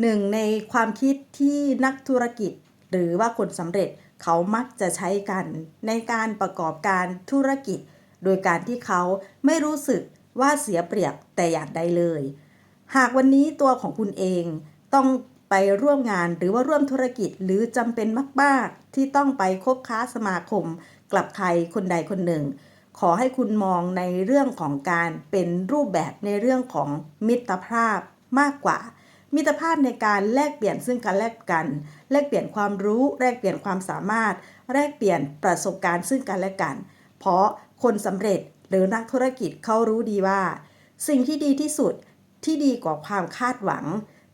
หนึ่งในความคิดที่นักธุรกิจ หรือว่าคนสำเร็จเขามักจะใช้กัน ในการประกอบการธุรกิจ โดยการที่เขาไม่รู้สึกว่าเสียเปรียบแต่อย่างใดเลย หากวันนี้ตัวของคุณเองต้องไปร่วมงานหรือว่าร่วมธุรกิจหรือจำเป็นมากๆ ที่ต้องไปคบค้าสมาคม กลับใครคนใดคนหนึ่ง ขอให้คุณมองในเรื่องของการเป็นรูปแบบในเรื่องของมิตรภาพมากกว่า มิตรภาพในการแลกเปลี่ยนซึ่งกันและกัน แลกเปลี่ยนความรู้ แลกเปลี่ยนความสามารถ แลกเปลี่ยนประสบการณ์ซึ่งกันและกัน เพราะคนสำเร็จหรือนักธุรกิจเขารู้ดีว่า สิ่งที่ดีที่สุดที่ดีกว่าความคาดหวัง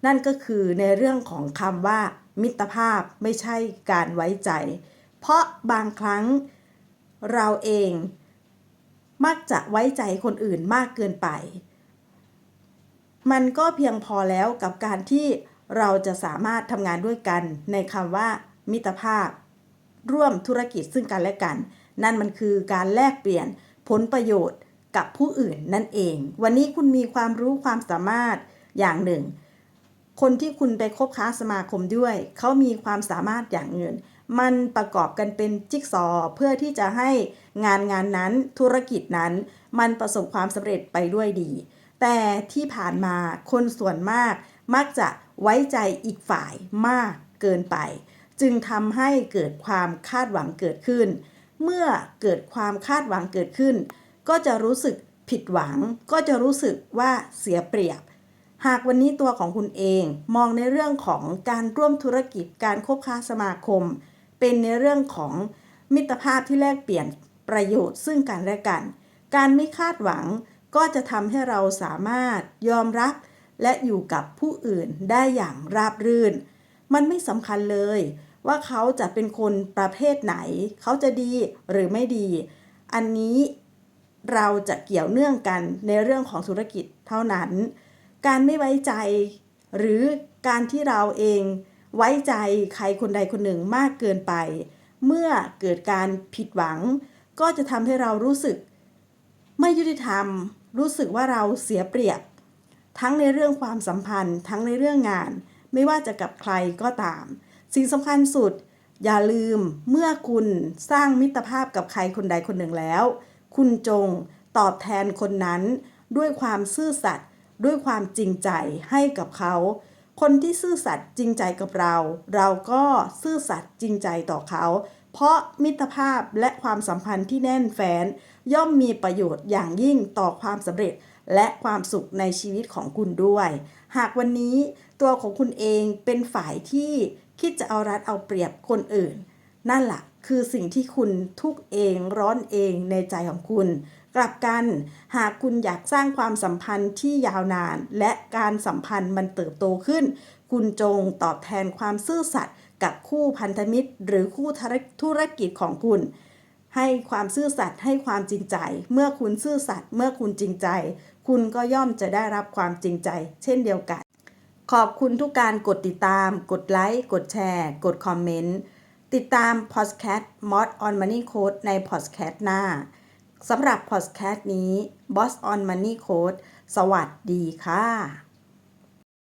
นั่นก็คือในเรื่องของคำว่า มิตรภาพไม่ใช่การไว้ใจ เพราะบางครั้งเราเอง มักจะไว้ใจคนอื่นมากเกินไป มันก็เพียงพอแล้วกับการที่เราจะสามารถทำงานด้วยกันในคำว่า มิตรภาพ ร่วมธุรกิจซึ่งกันและกัน นั่นมันคือการแลกเปลี่ยนผลประโยชน์กับผู้อื่นนั่นเอง วันนี้คุณมีความรู้ความสามารถอย่างหนึ่ง คนที่คุณไปคบค้าสมาคมด้วย เขามีความสามารถอย่างอื่นมันประกอบกันเป็นจิ๊กซอเพื่อที่จะให้งานงานนั้นธุรกิจนั้น มันประสบความสำเร็จไปด้วยดี แต่ที่ผ่านมาคนส่วนมากมักจะไว้ใจอีกฝ่ายมากเกินไป จึงทำให้เกิดความคาดหวังเกิดขึ้น เมื่อเกิดความคาดหวังเกิดขึ้น ก็จะรู้สึกผิดหวัง ก็จะรู้สึกว่าเสียเปรียบ หากวันนี้ตัวของคุณเองมองในเรื่องของการร่วมธุรกิจการคบค้าสมาคม เป็นในเรื่องของมิตรภาพที่แลกเปลี่ยนประโยชน์ซึ่งกันและกัน การไม่คาดหวัง ก็จะทำให้เราสามารถยอมรับและอยู่กับผู้อื่นได้อย่างราบรื่น มันไม่สำคัญเลย ว่าเขาจะเป็นคนประเภทไหน เขาจะดีหรือไม่ดี อันนี้เราจะเกี่ยวเนื่องกันในเรื่องของธุรกิจเท่านั้น การไม่ไว้ใจ หรือการที่เราเองไว้ใจใครคนใดคนหนึ่งมากเกินไป เมื่อเกิดการผิดหวัง ก็จะทำให้เรารู้สึก ไม่ยุติธรรม รู้สึกว่าเราเสียเปรียบ ทั้งในเรื่องความสัมพันธ์ ทั้งในเรื่องงาน ไม่ว่าจะกับใครก็ตาม สิ่งสำคัญสุด อย่าลืมเมื่อคุณสร้างมิตรภาพกับใครคนใดคนหนึ่งแล้ว คุณจงตอบแทนคนนั้นด้วยความซื่อสัตย์ด้วยความจริงใจให้กับเขา คนที่ซื่อสัตย์จริงใจกับเรา เราก็ซื่อสัตย์จริงใจต่อเขา เพราะมิตรภาพและความสัมพันธ์ที่แน่นแฟ้นย่อมมีประโยชน์อย่างยิ่งต่อความสำเร็จและความสุขในชีวิตของคุณด้วย หากวันนี้ตัวของคุณเองเป็นฝ่ายที่คิดจะเอารัดเอาเปรียบคนอื่น นั่นแหละคือสิ่งที่คุณทุกเองร้อนเองในใจของคุณ กลับกันหากคุณอยากสร้างความสัมพันธ์ที่ยาวนาน และการสัมพันธ์มันเติบโตขึ้น คุณจงตอบแทนความซื่อสัตย์กับคู่พันธมิตร หรือคู่ธุรกิจของคุณ ให้ความซื่อสัตย์ให้ความจริงใจ เมื่อคุณซื่อสัตย์เมื่อคุณจริงใจ คุณก็ย่อมจะได้รับความจริงใจ เช่นเดียวกัน ขอบคุณทุกการกดติดตาม กดไลค์กดแชร์ กดคอมเมนต์ติดตาม Podcast Mod on Money Code ใน Podcast หน้า สำหรับพอดแคสต์นี้ Boss on Money Code สวัสดีค่ะ